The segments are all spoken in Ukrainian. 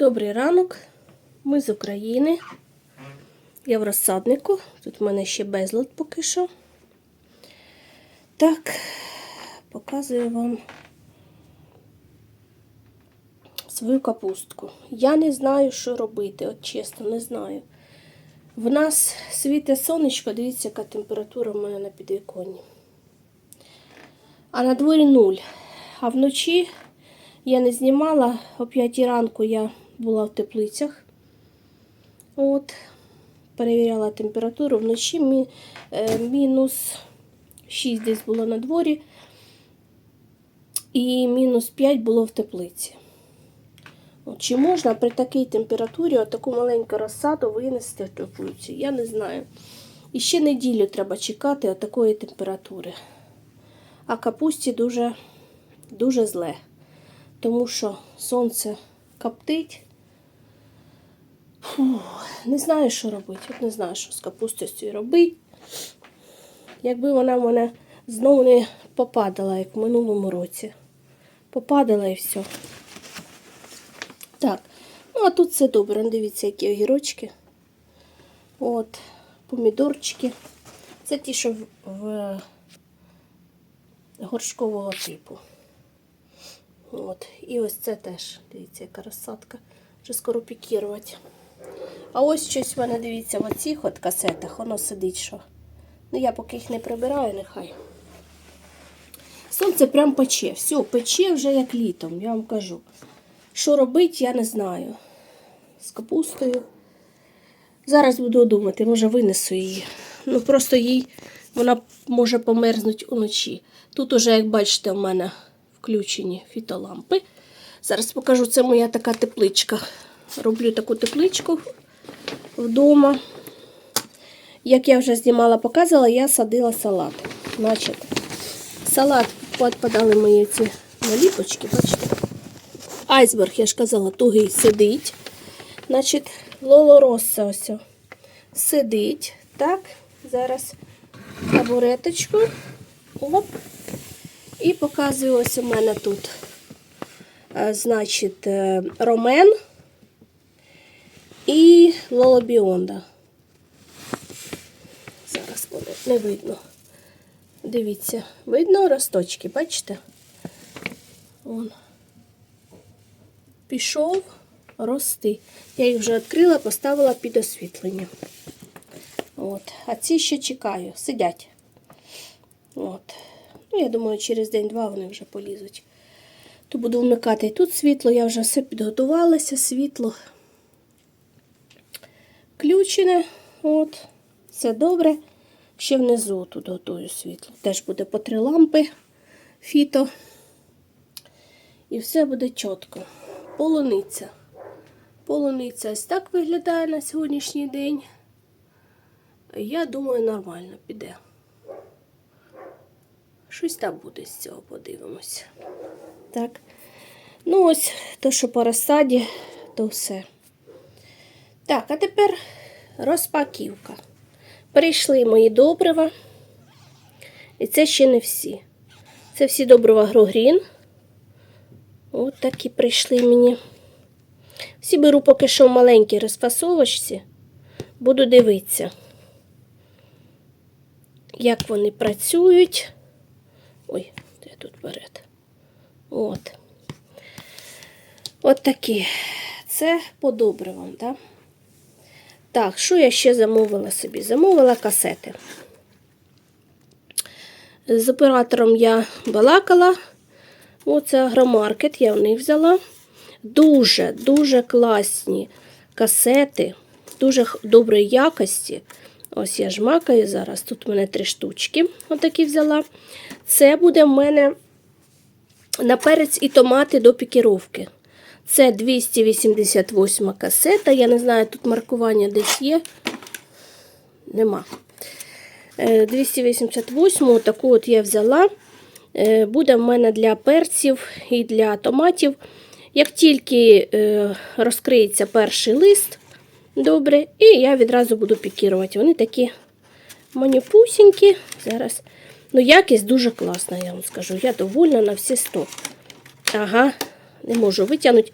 Добрий ранок. Ми з України. Я в розсаднику. Тут в мене ще безлад поки що. Так, показую вам свою капустку. Я не знаю, що робити, от чесно, не знаю. В нас світе сонечко, дивіться, яка температура в мене на підвіконні. А на дворі нуль. А вночі я не знімала, о 5 ранку я була в теплицях. От, перевіряла температуру. Вночі мі, е, мінус 6 десь було на дворі. І мінус 5 було в теплиці. Чи можна при такій температурі таку маленьку розсаду винести в теплицю? Я не знаю. І ще неділю треба чекати такої температури. А капусті дуже, дуже зле. Тому що сонце коптить. Фу, не знаю, що робити. От не знаю, що з капустою робити. Якби вона в мене знову не попадала, як в минулому році. Попадала і все. Так, ну а тут все добре. Дивіться, які огірочки. От, помідорчики. Це ті, що в, в горшкового типу. От. І ось це теж, дивіться, яка розсадка. Вже скоро пікірувати. А ось щось в мене, дивіться, в оцих от касетах, воно сидить що. Ну, я поки їх не прибираю, нехай. Сонце прям пече. Все, пече вже як літом, я вам кажу. Що робити, я не знаю. З капустою. Зараз буду думати, може винесу її. Ну просто їй вона може померзнути уночі. Тут уже, як бачите, в мене включені фітолампи. Зараз покажу, це моя така тепличка. Роблю таку тепличку вдома. Як я вже знімала, показувала, я садила салат. Значить, салат підпадали мої ці наліпочки, бачите? Айсберг, я ж казала, тугий сидить. Значить, лолороса ось сидить. Так, зараз табуреточку. Оп. І показую ось у мене тут, е, значить, е, ромен лолобіонда. Зараз буде, не видно. Дивіться, видно росточки, бачите? Вон. Пішов рости. Я їх вже відкрила, поставила під освітлення. От. А ці ще чекаю, сидять. От. Ну, я думаю, через день-два вони вже полізуть. То буду вмикати і тут світло, я вже все підготувалася, світло включене. От. Все добре. Ще внизу тут готую світло. Теж буде по три лампи фіто. І все буде чітко. Полуниця. Полуниця ось так виглядає на сьогоднішній день. Я думаю, нормально піде. Щось там буде з цього, подивимося. Так. Ну, ось то, що по розсаді, то все. Так, а тепер розпаківка. Прийшли мої добрива. І це ще не всі. Це всі добрива Грогрін. От такі прийшли мені. Всі беру поки що в маленькій розфасовочці. Буду дивитися, як вони працюють. Ой, де тут вперед. От. От такі. Це по добривам, так? Так, що я ще замовила собі? Замовила касети. З оператором я балакала. Оце агромаркет, я в них взяла. Дуже, дуже класні касети, дуже доброї якості. Ось я жмакаю зараз. Тут у мене три штучки. Отакі взяла. Це буде в мене на перець і томати до пікіровки. Це 288 касета. Я не знаю, тут маркування десь є. Нема. Е, 288 таку от я взяла. Е, Буде в мене для перців і для томатів. Як тільки е, розкриється перший лист, добре, і я відразу буду пікірувати. Вони такі маніпусінькі. Зараз. Ну, якість дуже класна, я вам скажу. Я довольна на всі 100. Ага, не можу витягнути.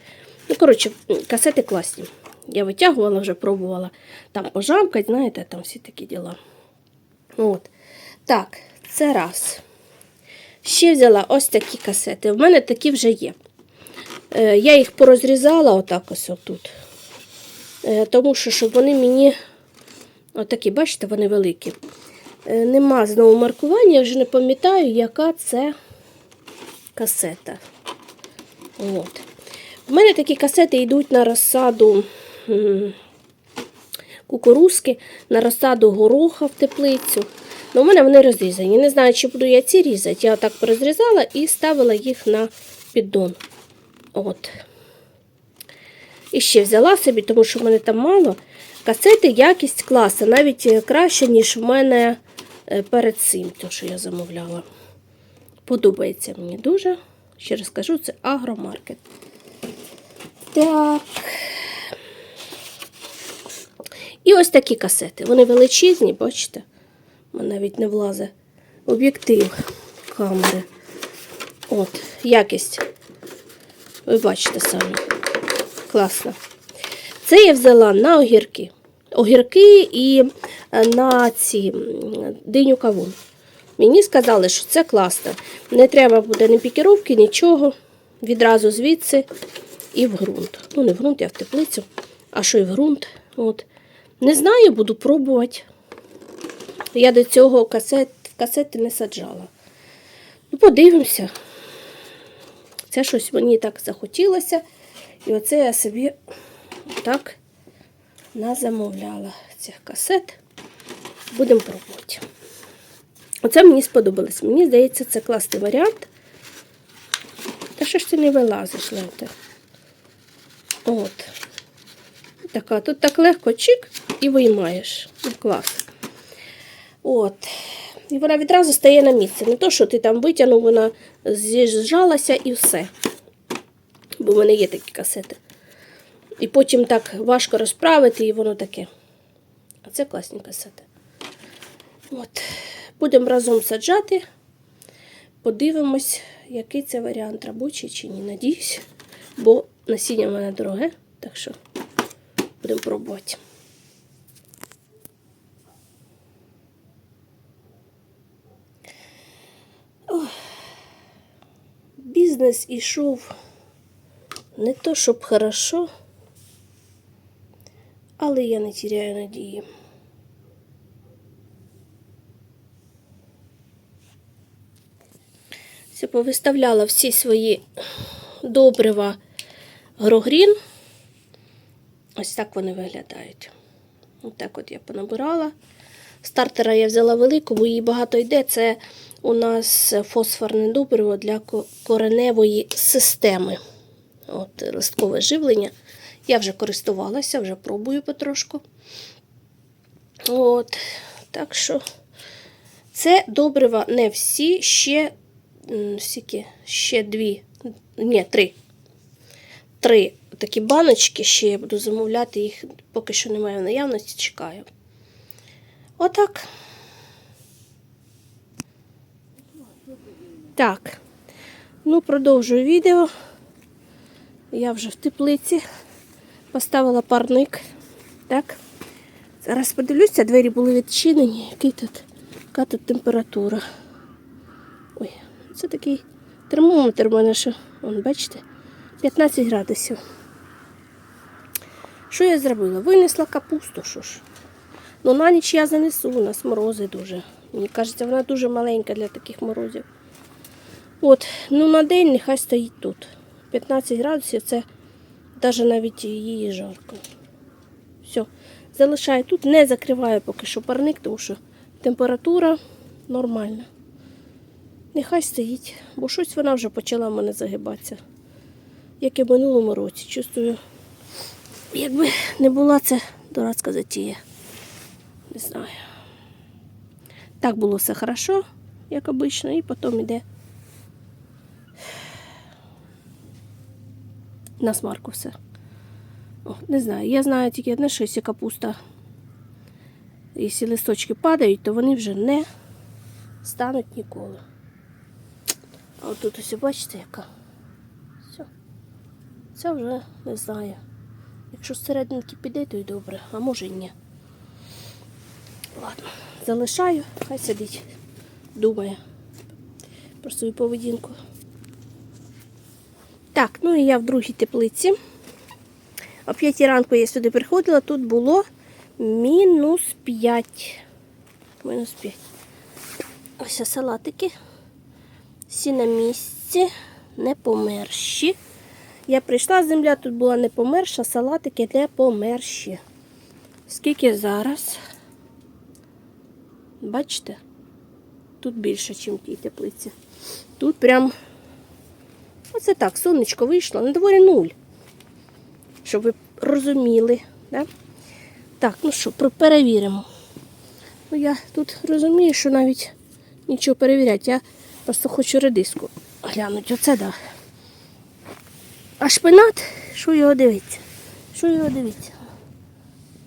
Ну, коротше, касети класні. Я витягувала, вже пробувала там пожамкати, знаєте, там всі такі діла. От. Так, це раз. Ще взяла ось такі касети. В мене такі вже є. Е, я їх порозрізала отак ось отут. Е, тому що, щоб вони мені. Отакі, бачите, вони великі. Е, нема знову маркування, я вже не пам'ятаю, яка це касета. От. У мене такі касети йдуть на розсаду кукурузки, на розсаду гороха в теплицю. Ну, у мене вони розрізані. Не знаю, чи буду я ці різати. Я так порозрізала і ставила їх на піддон. От. І ще взяла собі, тому що в мене там мало. Касети якість класна, навіть е, краще, ніж в мене е, перед цим, то, що я замовляла. Подобається мені дуже. Ще раз кажу, це агромаркет. Так. І ось такі касети. Вони величезні, бачите? Мене навіть не влазить об'єктив камери. От, якість. Ви бачите самі. Класно. Це я взяла на огірки. Огірки і е, на ці диню кавун. Мені сказали, що це класно. Не треба буде ні пікіровки, нічого. Відразу звідси і в ґрунт. Ну, не в ґрунт, а в теплицю, а що і в ґрунт. От. Не знаю, буду пробувати. Я до цього касет, касети не саджала. Ну, подивимося. Це щось мені так захотілося. І оце я собі так назамовляла цих касет. Будемо пробувати. Оце мені сподобалось. Мені здається, це класний варіант. Та що ж ти не вилазиш, Лете? От. Така, тут так легко чик і виймаєш. Ну, клас. От. І вона відразу стає на місце. Не то, що ти там витягнув, вона з'їжджалася і все. Бо в мене є такі касети. І потім так важко розправити, і воно таке. А це класні касети. От. Будемо разом саджати. Подивимось, який це варіант робочий чи ні. Надіюсь, бо насіння в мене дороге, так що будемо пробувати. Бізнес ішов не то, щоб хорошо, але я не тіряю надії. Все повиставляла всі свої добрива грогрін. Ось так вони виглядають. Ось так от я понабирала. Стартера я взяла велику, бо її багато йде. Це у нас фосфорне добриво для кореневої системи. От, листкове живлення. Я вже користувалася, вже пробую потрошку. От, так що це добрива не всі, ще скільки? Ще дві, ні, три. Три такі баночки, ще я буду замовляти їх, поки що немає в наявності, чекаю. Отак. Так. Ну, продовжую відео. Я вже в теплиці поставила парник. Так. Зараз подивлюся, двері були відчинені. Який тут, яка тут температура? Це такий термометр у мене ще, вон, бачите, 15 градусів. Що я зробила? Винесла капусту, що ж. Ну, на ніч я занесу, у нас морози дуже. Мені кажеться, вона дуже маленька для таких морозів. От, ну на день нехай стоїть тут. 15 градусів це навіть навіть її жарко. Все, залишаю тут, не закриваю поки що парник, тому що температура нормальна. Нехай стоїть, бо щось вона вже почала в мене загибатися. Як і в минулому році. Чувствую, якби не була це дурацька затія. Не знаю. Так було все хорошо, як обично, і потім іде на смарку все. О, не знаю. Я знаю тільки одне, що якщо капуста, якщо листочки падають, то вони вже не стануть ніколи. А тут ось бачите, яка. Все. Це вже не знаю. Якщо серединки піде, то й добре, а може й ні. Ладно, залишаю, хай сидить, думає про свою поведінку. Так, ну і я в другій теплиці. О 5 ранку я сюди приходила, тут було мінус 5. Мінус 5. Ось салатики. Всі на місці, не померші. Я прийшла, земля тут була не померша, салатики не померші. Скільки зараз? Бачите? Тут більше, ніж в тій теплиці. Тут прям оце так, сонечко вийшло, на дворі нуль. Щоб ви розуміли. Да? Так, ну що, перевіримо. Ну, я тут розумію, що навіть нічого перевіряти. Я просто хочу редиску глянути. Оце да. А шпинат, що його дивиться? Що його дивиться?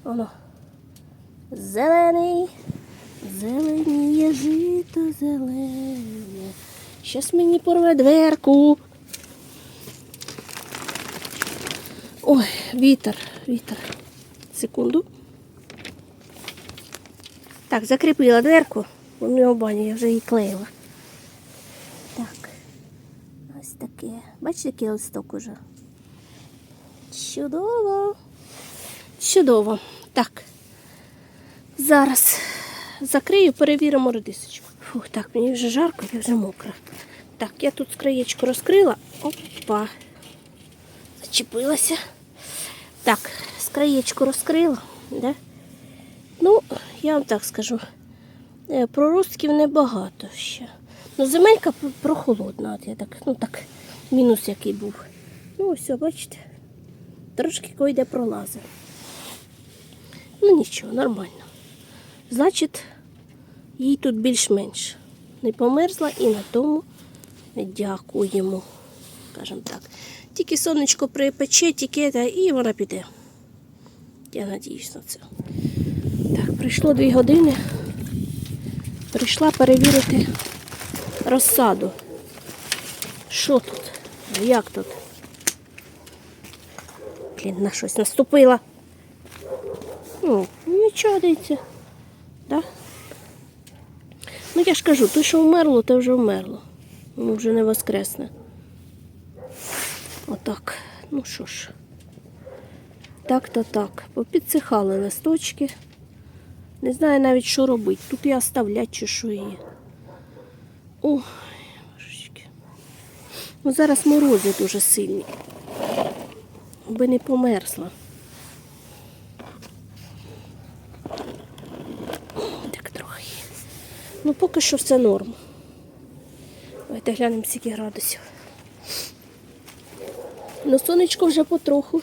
Воно. Зелений. Зеленіє жито зелене. Щас мені порве дверку. Ой, вітер, вітер. Секунду. Так, закріпила дверку, бо в нього бані, я вже її клеїла. Так. Таке. Бачите, який листок уже? Чудово. Чудово. Так. Зараз закрию, перевіримо редисочку. Фух, так, мені вже жарко, я вже мокра. Так, я тут краєчко розкрила. Опа. Зачепилася. Так, з краєчку розкрила. Да? Ну, я вам так скажу. е, Проростків небагато ще. Ну, земелька прохолодна, от я так, ну так, мінус який був. Ну, ось, бачите, трошки койде пролазить. Ну нічого, нормально. Значить, їй тут більш-менш не померзла і на тому дякуємо. Скажімо так. Тільки сонечко припече, тільки та, і вона піде. Я надіюсь на це. Так, прийшло дві години. Прийшла перевірити розсаду. Що тут? Ну, Як тут? Блін, на щось наступила. Ну, нічого дивіться. Да? Ну я ж кажу, то, що вмерло, то вже вмерло. Воно вже не воскресне. Отак. Ну що ж. Так-то так. Попідсихали листочки. Не знаю навіть, що робити. Тут і оставлять, чи що її. Божечки. Ну зараз морози дуже сильні. Би не померзла. Так трохи. Ну, поки що все норм. Давайте глянемо, скільки градусів. Ну, сонечко вже потроху.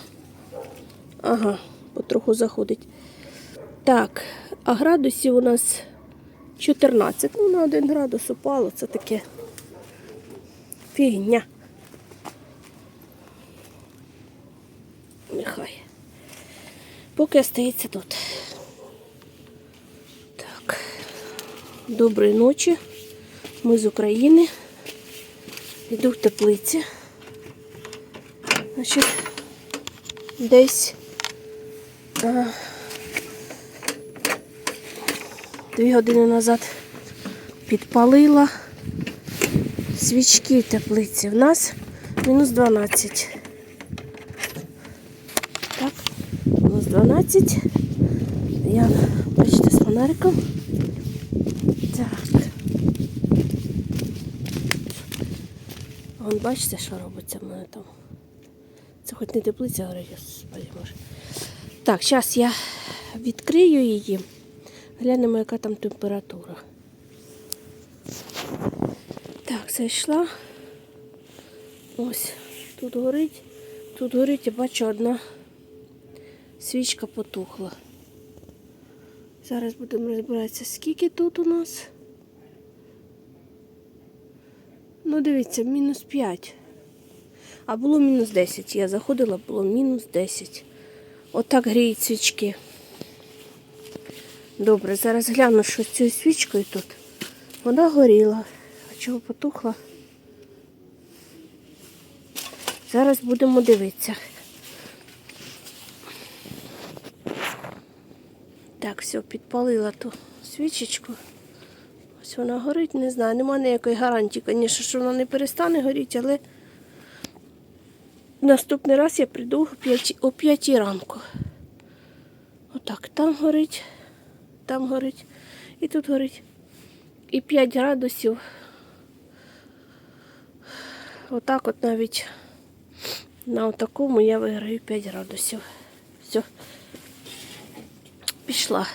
Ага, потроху заходить. Так, а градусів у нас 14. Ну, на 1 градус упало, це таке фігня. Нехай. Поки остається тут. Так. Доброї ночі. Ми з України. Йду в теплиці. Значить, десь а, дві години назад підпалила свічки в теплиці. В нас мінус 12. Так, мінус 12. Я, бачите, з фонариком. Так. Вон бачите, що робиться в мене там. Це хоч не теплиця, а говорить, господи може. Так, зараз я відкрию її. Глянемо, яка там температура. Так, зайшла. Ось, тут горить. Тут горить, я бачу, одна свічка потухла. Зараз будемо розбиратися, скільки тут у нас. Ну, дивіться, мінус 5. А було мінус 10. Я заходила, було мінус 10. Отак гріють свічки. Добре, зараз гляну, що з цією свічкою тут. Вона горіла. Чого потухла? Зараз будемо дивитися. Так, все, підпалила ту свічечку. Ось вона горить, не знаю. Нема ніякої гарантії, звісно, що вона не перестане горіти, але наступний раз я прийду о 5, о 5 ранку. Отак, там горить, там горить і тут горить. І 5 градусів. Отак от навіть на такому я виграю 5 градусів. Все. Пішла.